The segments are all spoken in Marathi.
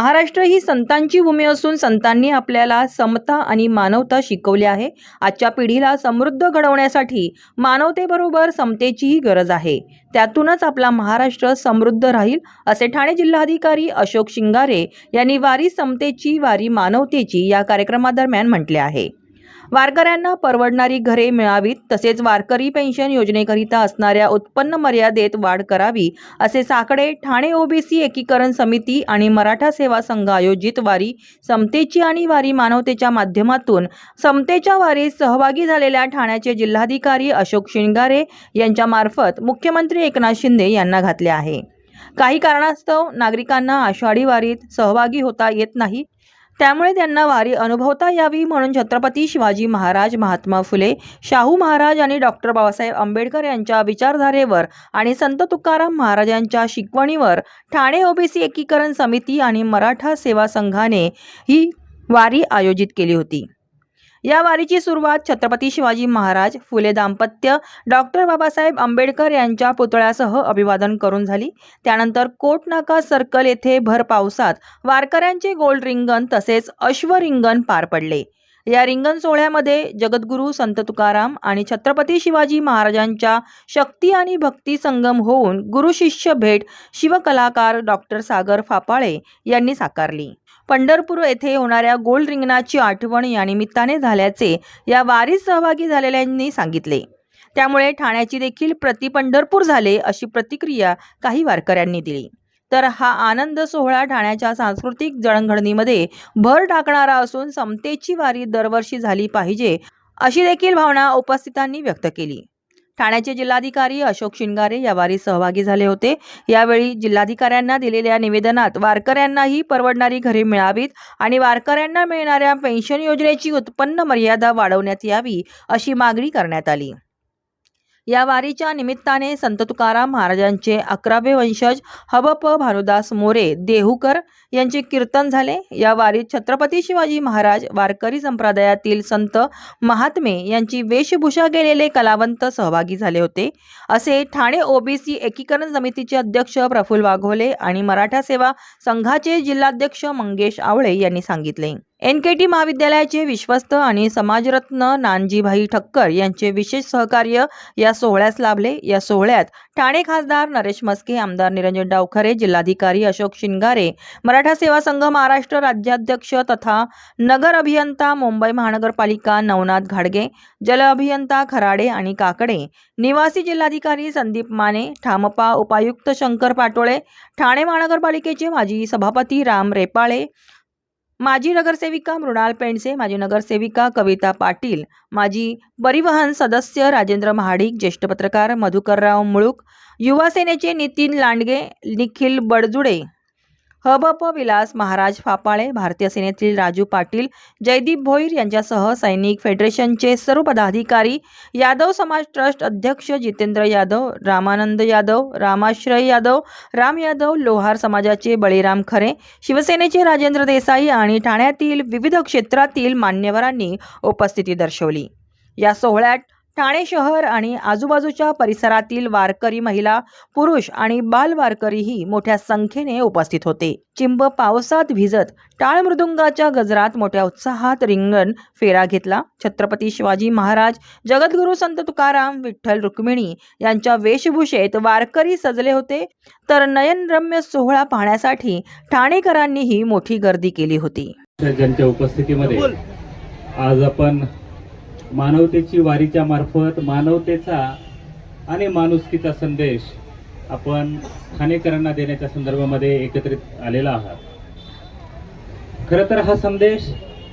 महाराष्ट्र ही संतांची भूमी असून संतांनी आपल्याला समता आणि मानवता शिकवली आहे. आजच्या पिढीला समृद्ध घडवण्यासाठी मानवतेबरोबर समतेचीही गरज आहे. त्यातूनच आपला महाराष्ट्र समृद्ध राहील असे ठाणे जिल्हाधिकारी अशोक शिंगारे यांनी वारी समतेची वारी मानवतेची या कार्यक्रमादरम्यान म्हटले आहे. वारकऱ्यांना परवडणारी घरे मिळावीत तसेच वारकरी पेन्शन योजनेकरिता असणाऱ्या उत्पन्न मर्यादेत वाढ करावी असे साकडे ठाणे ओबीसी एकीकरण समिती आणि मराठा सेवा संघ आयोजित वारी समतेची आणि वारी मानवतेच्या माध्यमातून समतेच्या वारीत सहभागी झालेल्या ठाण्याचे जिल्हाधिकारी अशोक शिंगारे यांच्यामार्फत मुख्यमंत्री एकनाथ शिंदे यांना घातले आहे. काही कारणास्तव नागरिकांना आषाढी वारीत सहभागी होता येत नाही. त्यामुळे त्यांना वारी अनुभवता यावी म्हणून छत्रपती शिवाजी महाराज महात्मा फुले शाहू महाराज आणि डॉक्टर बाबासाहेब आंबेडकर यांच्या विचारधारेवर आणि संत तुकाराम महाराजांच्या शिकवणीवर ठाणे ओबीसी एकीकरण समिती आणि मराठा सेवा संघाने ही वारी आयोजित केली होती. या वारीची सुरुवात छत्रपती शिवाजी महाराज फुले दाम्पत्य डॉक्टर बाबासाहेब आंबेडकर यांच्या पुतळ्यासह अभिवादन करून झाली. त्यानंतर कोटनाका सर्कल येथे भर पावसात वारकऱ्यांचे गोल्ड रिंगण तसेच अश्वरिंगण पार पडले. या रिंगण सोहळ्यामध्ये जगद्गुरू संत तुकाराम आणि छत्रपती शिवाजी महाराजांच्या शक्ती आणि भक्ती संगम होऊन गुरुशिष्य भेट शिवकलाकार डॉक्टर सागर फापाळे यांनी साकारली. पंढरपूर येथे होणाऱ्या गोल्ड रिंगणाची आठवण या निमित्ताने झाल्याचे या वारीत सहभागी झालेल्यांनी सांगितले. त्यामुळे ठाण्याची देखील प्रति पंढरपूर झाले अशी प्रतिक्रिया काही वारकऱ्यांनी दिली. तर हा आनंद सोहळा ठाण्याच्या सांस्कृतिक जडणघडणीमध्ये भर टाकणारा असून समतेची वारी दरवर्षी झाली पाहिजे अशी देखील भावना उपस्थितांनी व्यक्त केली. ठाण्याचे जिल्हाधिकारी अशोक शिंगारे या वारीत सहभागी झाले होते. यावेळी जिल्हाधिकाऱ्यांना दिलेल्या निवेदनात वारकऱ्यांनाही परवडणारी घरे मिळावीत आणि वारकऱ्यांना मिळणाऱ्या पेन्शन योजनेची उत्पन्न मर्यादा वाढवण्यात यावी अशी मागणी करण्यात आली. या वारीच्या निमित्ताने संत तुकाराम महाराजांचे अकरावे वंशज हबप भानुदास मोरे देहूकर यांचे कीर्तन झाले. या वारीत छत्रपती शिवाजी महाराज वारकरी संप्रदायातील संत महात्मे यांची वेशभूषा केलेले कलावंत सहभागी झाले होते. असे ठाणे ओबीसी एकीकरण समितीचे अध्यक्ष प्रफुल्ल वाघोले आणि मराठा सेवा संघाचे जिल्हाध्यक्ष मंगेश आवळे यांनी सांगितले. एन के टी महाविद्यालयाचे विश्वस्त आणि समाजरत्न नानजीभाई ठक्कर यांचे विशेष सहकार्य या सोहळ्यास लाभले. या सोहळ्यात ठाणे खासदार नरेश मस्के आमदार निरंजन डावखरे जिल्हाधिकारी अशोक शिंगारे मराठा सेवा संघ महाराष्ट्र राज्याध्यक्ष तथा नगर अभियंता मुंबई महानगरपालिका नवनाथ घाडगे जल अभियंता खराडे आणि काकडे निवासी जिल्हाधिकारी संदीप माने ठामपा उपायुक्त शंकर पाटोळे ठाणे महानगरपालिकेचे माजी सभापती राम रेपाळे माजी नगरसेविका मृणाल पेंडसे माजी नगरसेविका कविता पाटील माजी परिवहन सदस्य राजेंद्र महाडिक ज्येष्ठ पत्रकार मधुकरराव मुळूक युवा सेनेचे नितीन लांडगे निखिल बडजुडे हबप विलास महाराज फापाळे भारतीय सेनेतील राजू पाटील जयदीप भोईर यांच्यासह सैनिक फेडरेशनचे सर्व पदाधिकारी यादव समाज ट्रस्ट अध्यक्ष जितेंद्र यादव रामानंद यादव रामाश्रय यादव राम यादव लोहार समाजाचे बळीराम खरे शिवसेनेचे राजेंद्र देसाई आणि ठाण्यातील विविध क्षेत्रातील मान्यवरांनी उपस्थिती दर्शवली. या सोहळ्यात ठाणे शहर आणि आजूबाजूच्या परिसरातील वारकरी महिला पुरुष आणि बाल वारकरीही मोठ्या संख्येने उपस्थित होते. चिंब पावसात भिजत टाळ मृदुंगाच्या गजरात मोठ्या उत्साहात रिंगण फेरा घेतला. छत्रपती शिवाजी महाराज जगद्गुरू संत तुकाराम विठ्ठल रुक्मिणी यांच्या वेशभूषेत वारकरी सजले होते. तर नयनरम्य सोहळा पाहण्यासाठी ठाणेकरांनीही मोठी गर्दी केली होती. ज्यांच्या उपस्थितीमध्ये आज आपण मानवतेची वारीच्या मार्फत मानवतेचा आणि माणुसकीचा संदेश आपण ठाणेकरांना देण्याच्या संदर्भामध्ये एकत्रित आलेला आहात. खरं तर हा संदेश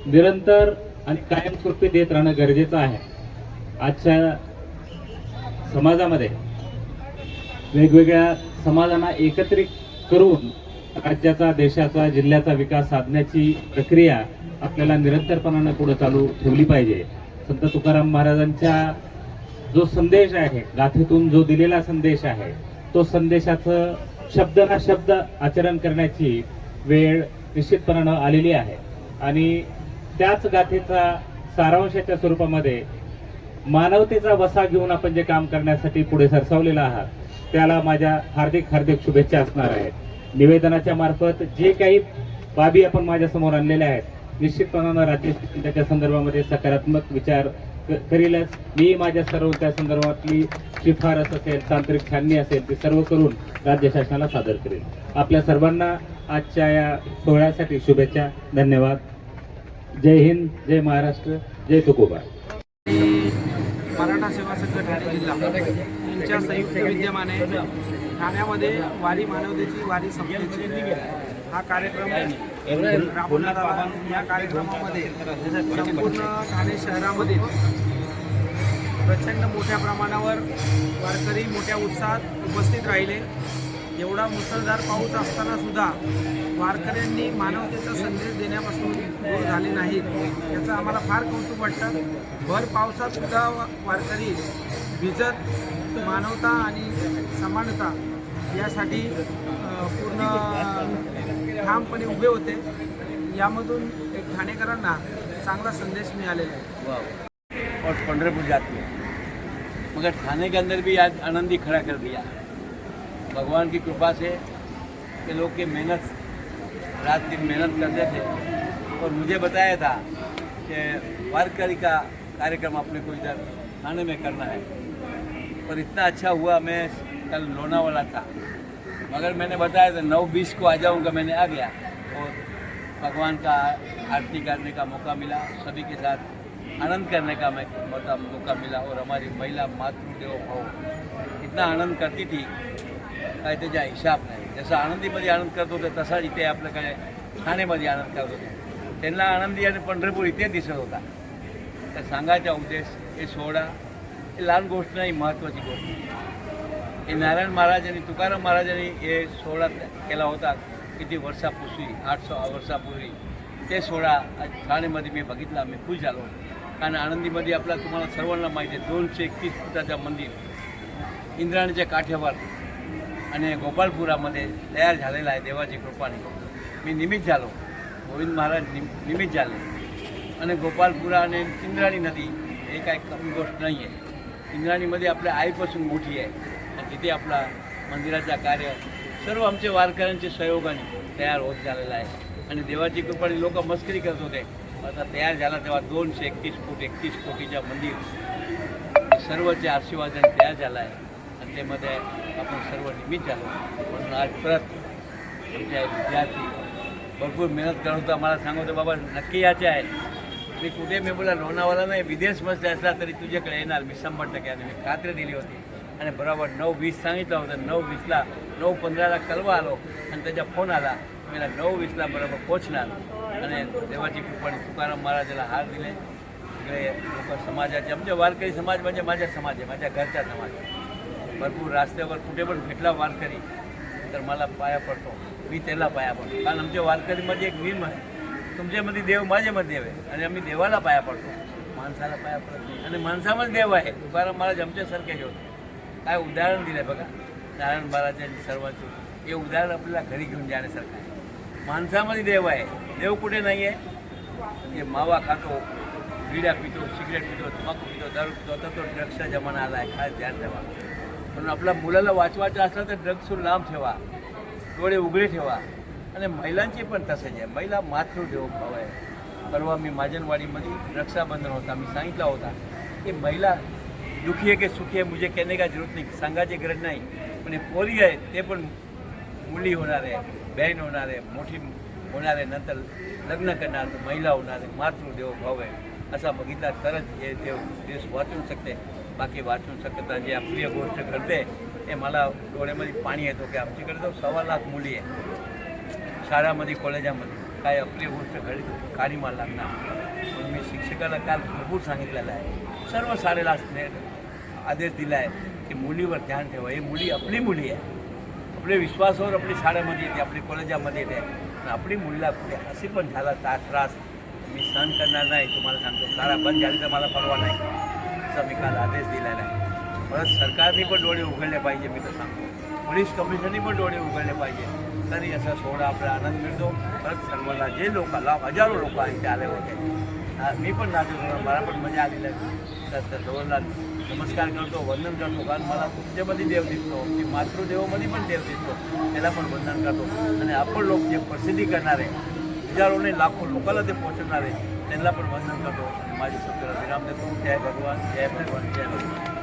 निरंतर आणि कायमस्वरूपी देत राहणं गरजेचं आहे. आजच्या समाजामध्ये वेगवेगळ्या समाजांना एकत्रित करून राज्याचा देशाचा जिल्ह्याचा विकास साधण्याची प्रक्रिया आपल्याला निरंतरपणानं पुढे चालू ठेवली पाहिजे. संत तुकाराम महाराजांच्या जो संदेश आहे गाथेतून जो दिलेला संदेश आहे तो संदेशाचं शब्द ना शब्द आचरण करण्याची वेळ निश्चितपणानं आलेली आहे. आणि त्याच गाथेचा सारांशाच्या स्वरूपामध्ये मानवतेचा वसा घेऊन आपण जे काम करण्यासाठी पुढे सरसावलेला आहात त्याला माझ्या हार्दिक हार्दिक शुभेच्छा असणार आहेत. निवेदनाच्या मार्फत जे काही बाबी आपण माझ्यासमोर आणलेल्या आहेत निश्चितपणानं राज्य त्याच्या संदर्भामध्ये सकारात्मक विचार करीलच. मी माझ्या सर्व त्या संदर्भातली शिफारस असेल तांत्रिक छाननी असेल ती सर्व करून राज्य शासनाला सादर करेल. आपल्या सर्वांना आजच्या या सोहळ्यासाठी शुभेच्छा. धन्यवाद. जय हिंद जय महाराष्ट्र जय तुकोबा मराठा सेवा संघ ठाणे जिल्हा. यांच्या संयुक्त विद्यमाने ठाण्यामध्ये वारी मानवतेची वारी संपण्याची हा कार्यक्रम राबवण्यात आला या कार्यक्रमामध्ये संपूर्ण ठाणे शहरामध्ये प्रचंड मोठ्या प्रमाणावर वारकरी मोठ्या उत्साहात उपस्थित राहिले. एवढा मुसळधार पाऊस असताना सुद्धा वारकऱ्यांनी मानवतेचा संदेश देण्यापासून दूर झाले नाहीत. याचं आम्हाला फार कौतुक वाटतं. भर पावसात सुद्धा वारकरी भिजत मानवता आणि समानता यासाठी पूर्ण ठामपणे उभे होते. यामधून एक ठाणेकरांना चांगला संदेश मिळालेला आहे. और पंडरपुर जाती. मगर थाने के अंदर भी आज आनंदी खड़ा कर दिया. भगवान की कृपा से के लोग के मेहनत, रात दिन मेहनत करते थे. और मुझे बताया था कि वारकरी का कार्यक्रम अपने को इधर थाने में करना है. और इतना अच्छा हुआ, मैं कल लोनावाला था. मगर मैंने बताया था नौ बीस को आ जाऊँगा मैंने आ गया। और भगवान का आरती करने का मौका मिला सभी के साथ आनंद करने का मैं मौका मिला और हमारी महिला मातृदेव भाव इतना आनंद करती थी काय त्याच्या हिशाब नाही। जसं आनंदीमध्ये आनंद करत होते तसाच इथे आपल्याकडे ठाणेमध्ये आनंद करत होते। त्यांना आनंदी आणि पंढरपूर इथे दिसत होता। तर सांगायचा उद्देश हे सोहळा हे लहान गोष्ट नाही महत्त्वाची गोष्ट. आहे. हे नारायण महाराज आणि तुकाराम महाराजांनी हे सोहळा केला होता किती वर्षापूर्वी आठ सहा वर्षापूर्वी ते सोहळा आज ठाणेमध्ये मी बघितला मी खुश झालो कारण आनंदीमध्ये आपला तुम्हाला सर्वांना माहिती आहे दोनशे एकतीस फुटाचं मंदिर इंद्राणीच्या काठ्यावर आणि गोपालपुरामध्ये तयार झालेला आहे देवाची कृपाने मी निमित्त झालो गोविंद महाराज निम निमित्त झाले आणि गोपालपुरा आणि इंद्राणी नदी हे काही कमी गोष्ट नाही आहे इंद्राणीमध्ये आपल्या आईपासून मोठी आहे इथे आपला मंदिराचा कार्य सर्व आमचे वारकऱ्यांच्या सहयोगाने तयार होत झालेला आहे. आणि देवाची कृपाने लोक मस्करी करत होते. आता तयार झाला तेव्हा दोनशे एकतीस फूट एकतीस कोटीच्या मंदिर. सर्वचे आशीर्वादाने तयार झाला आहे. आणि त्यामध्ये आपण सर्व निमित्त झालो. म्हणून आज परत आमच्या विद्यार्थी भरपूर मेहनत करत होता. मला सांगतो बाबा नक्की याचे आहे. मी कुठे मी बोला लोणावाला नाही विदेश बसले असला तरी तुझ्याकडे येणार. मी शंभर टक्के आणि मी खात्री दिली होती. आणि बरोबर नऊ वीस सांगितलं होतं नऊ वीसला नऊ पंधराला कळवा आलो आणि त्याचा फोन आला मला नऊ वीसला बरोबर पोचणार आणि देवाची कृपाने तुकाराम महाराजाला हार दिले सगळे लोक समाजाचे आमचे वारकरी समाज म्हणजे माझा समाज आहे माझ्या घरचा समाज आहे भरपूर रस्त्यावर कुठे पण भेटला वारकरी तर मला पाया पडतो मी त्याला पाया पडतो कारण आमच्या वारकरीमध्ये एक नियम आहे तुमच्यामध्ये देव माझ्यामध्ये देव आहे आणि आम्ही देवाला पाया पडतो माणसाला पाया पडत नाही आणि माणसामध्ये देव आहे तुकाराम महाराज आमच्यासारखे हे होते काय उदाहरण दिलं आहे बघा. नारायण बाळाच्या सर्वांचं. हे उदाहरण आपल्याला घरी घेऊन जाण्यासारखं आहे. माणसामध्ये देव आहे. देव कुठे नाही आहे हे मावा खातो बिड्या पितो सिगरेट पितो तंबाखू पितो दारू पितो. आता तो ड्रग्सचा जमाना आला आहे. खास ध्यान ठेवा. म्हणून आपल्या मुलाला वाचवायचं असलं तर ड्रग्सवर लांब ठेवा. डोळे उघडे ठेवा. आणि महिलांची पण तसंच आहे. महिला मातृदेव भाव आहे. परवा मी माजनवाडीमध्ये रक्षाबंधन होता. मी सांगितला होता की महिला दुखी आहे की सुखी आहे मुझे कहने का जरूरत नाही सांगायची गरज नाही पण हे पोरी आहे ते पण मुली होणार आहे बहीण होणार आहे मोठी होणार आहे नंतर लग्न करणार तर महिला होणार आहे मातृदेव भाव आहे असा बघितला तरच हे देव देश वाचवू शकते बाकी वाचवू शकत नाही. जी अप्रिय गोष्ट घडते हे मला डोळ्यामध्ये पाणी येतो की आमच्याकडे तर सव्वा लाख मुली आहे शाळामध्ये कॉलेजामध्ये काय अप्रिय गोष्ट घडली काळी मला लागणार म्हणून मी शिक्षकाला काल भरपूर सांगितलेलं आहे. सर्व शाळेला आदेश दिला आहे की मुलीवर ध्यान ठेवा. ही मुली आपली मुली आहे. आपल्या विश्वासावर आपली शाळेमध्ये येते आपली कॉलेजामध्ये येते. आपली मुलीला कुठे असे पण झाला ता त्रास मी सहन करणार नाही. तुम्हाला सांगतो शाळा बंद झाली तर मला परवा नाही. असा मी काल आदेश दिलेला आहे. परत सरकारने पण डोळे उघडले पाहिजे मी तर सांगतो. पोलीस कमिशनने पण डोळे उघडले पाहिजे. तरी असा सोहळा आपला आनंद मिळतो. परत सर्वांना जे लोक लाभ हजारो लोक आहेत ते आले होते. हा, मी पण नाचत होतो मला पण मजा आलेली आहे तर त्या सर्वांना नमस्कार करतो वंदन करतो कारण मला तुमच्यामध्ये देव दिसतो की मातृदेवामध्ये पण देव दिसतो त्याला पण वंदन करतो आणि आपण लोक जे प्रसिद्धी करणार आहे हजारोने लाखो लोकांना ते पोहोचवणार आहे त्यांना पण वंदन करतो आणि माझी शब्दाला विराम देतो जय